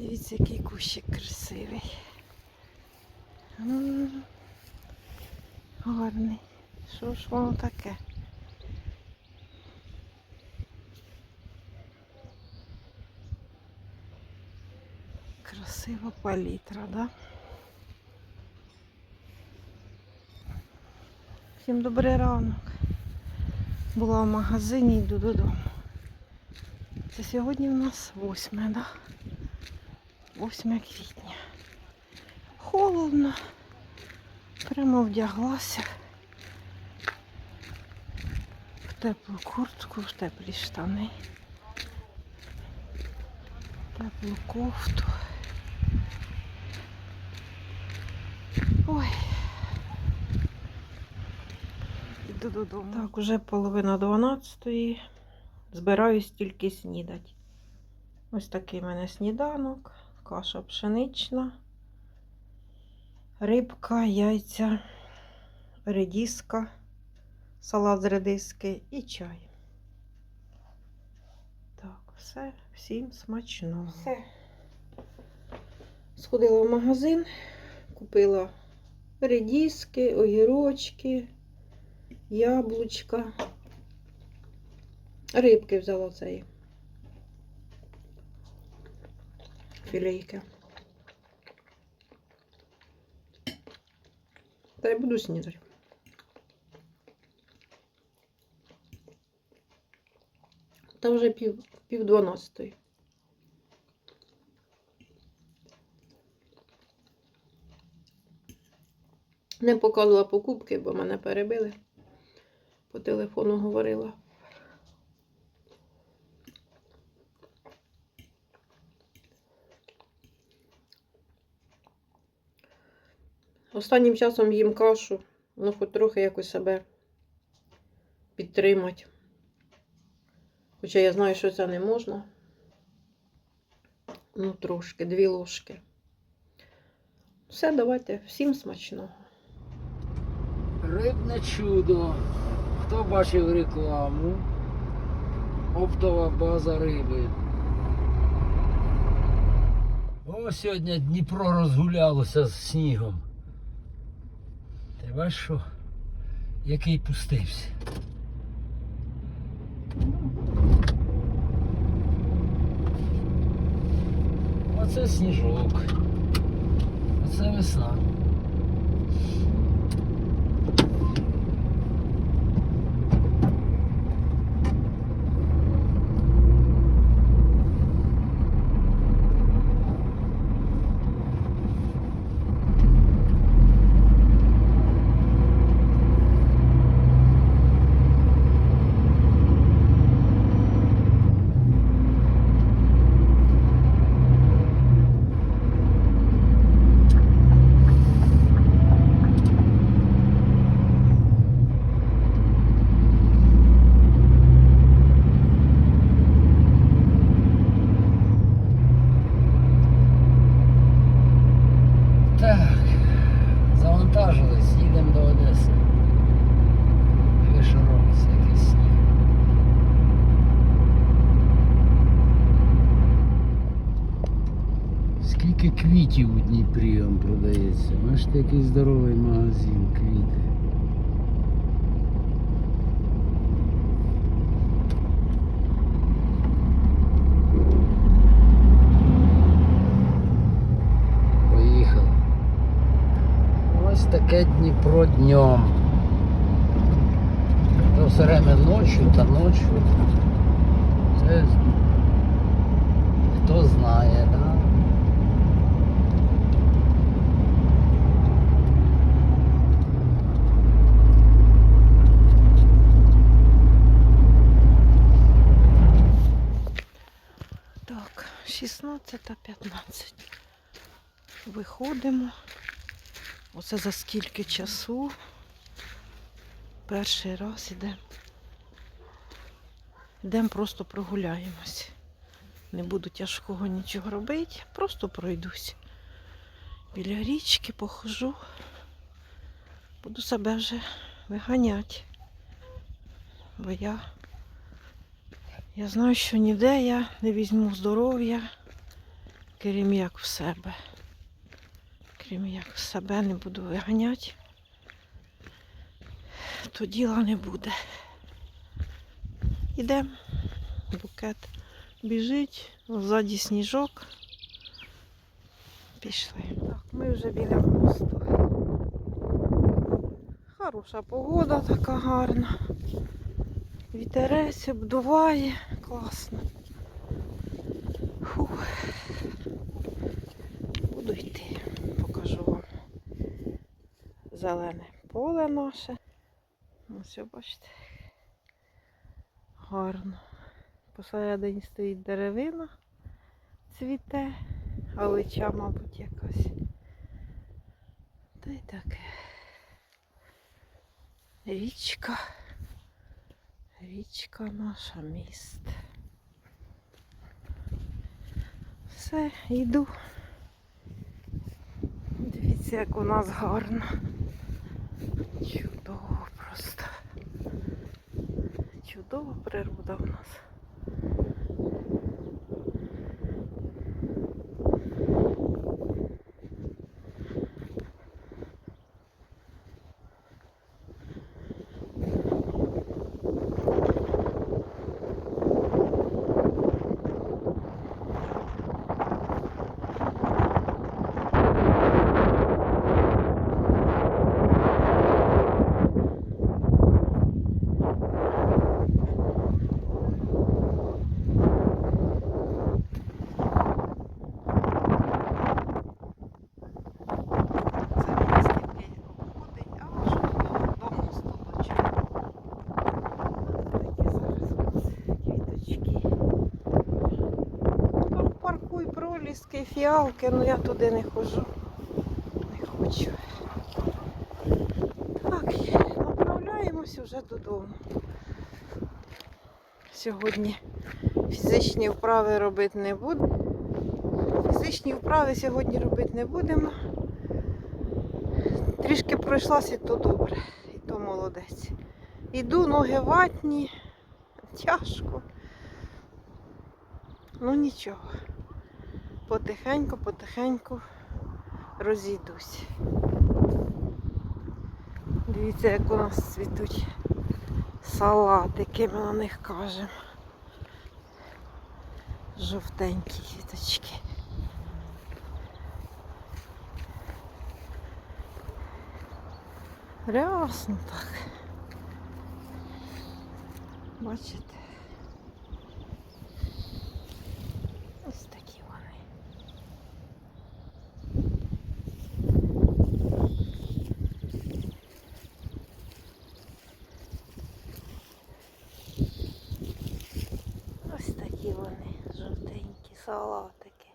Дивіться, який кущик красивий. Гарний. Що ж воно таке? Красива палітра, да? Всім добрий ранок. Була в магазині, йду додому. Це сьогодні в нас 8, да? 8 квітня. Холодно. Прямо вдяглася. В теплу куртку, в теплі штани. в Теплу кофту. Ой. Іду додому. Так, уже половина 12-ї. Збираюсь тільки снідати. Ось такий в мене сніданок, каша пшенична, рибка, яйця, редіска, салат з редиски і чай. Так, все, всім смачного. Все. Сходила в магазин, купила редіски, огірочки, яблучка. Рибки взяла цієї. Філейки. Та я буду снідати. Та вже пів, пів дванадцятої. Не показувала покупки, бо мене перебили. По телефону говорила. Останнім часом їм кашу, ну хоч трохи якось себе підтримати. Хоча я знаю, що це не можна. Ну, трошки, дві ложки. Все, давайте, всім смачного. Рибне чудо. Хто бачив рекламу? Оптова база риби. О, сьогодні Дніпро розгулялося з снігом. Ти бачиш що? Який пустився. Оце сніжок. Оце весна. квітів у Дніпрі вам продається? Бачите, який здоровий магазин квіти. Поїхали. Ось таке Дніпро днем. То все время ночью та ночью. Так, 16.15. Виходимо. Оце за скільки часу. Перший раз ідемо. Йдемо просто прогуляємось. Не буду тяжкого нічого робити, просто пройдусь. Біля річки похожу. Буду себе вже виганяти. Бо я, я знаю, що ніде я не візьму здоров'я крім як в себе. Крім як в себе не буду виганяти, то діла не буде. Ідемо, букет біжить, ззаді сніжок. Пішли. Так, ми вже біля мосту. Хороша погода така гарна. Вітерець обдуває, класно. Фух. Буду йти, покажу вам зелене поле наше. Ось бачите. Гарно. Посередині стоїть деревина, цвіте, галича, мабуть, якась. Та й таке. Річка. Річка наша міст. Все, йду. Дивіться, як у нас гарно. Чудово просто. Чудова природа у нас. Це міст, який обходить аж до, до мосту до чого. Такі зараз у нас квіточки. Там паркуй проліски, фіалки, ну я туди не ходжу. Не хочу. Так, направляємося вже додому. Сьогодні фізичні вправи робити не буду. Фізичні вправи сьогодні робити не будемо. Трішки пройшлася, і то добре, і то молодець. Іду, ноги ватні, тяжко. Ну нічого. Потихеньку, потихеньку розійдусь. Дивіться, як у нас цвітуть салатики, ми на них кажемо. Жовтенькі квіточки. Рясно так. Бачите? Ось такі вони. Ось такі вони, жовтенькі салатики.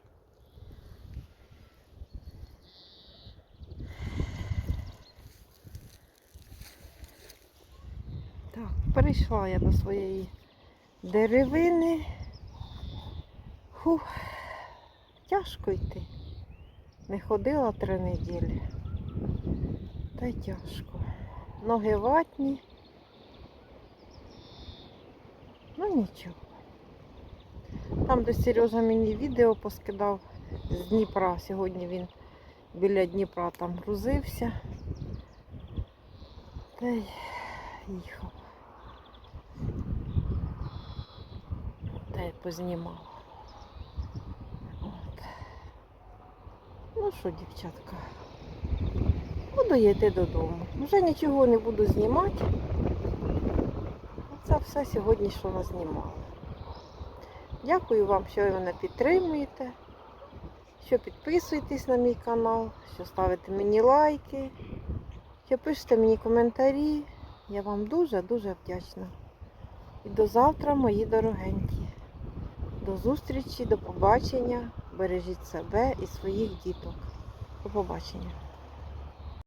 Так, перейшла я до своєї деревини. Фух, тяжко йти. Не ходила три неділі. Та й тяжко. Ноги ватні. Ну нічого. Там, де Сережа мені відео поскидав з Дніпра. Сьогодні він біля Дніпра там грузився. Та й їхав. Та й познімав. От. Ну що, дівчатка, буду йти додому. Вже нічого не буду знімати. Це все сьогодні, що назнімала. Дякую вам, що ви мене підтримуєте, що підписуєтесь на мій канал, що ставите мені лайки, що пишете мені коментарі. Я вам дуже-дуже вдячна. І до завтра, мої дорогенькі. До зустрічі, до побачення. Бережіть себе і своїх діток. До побачення.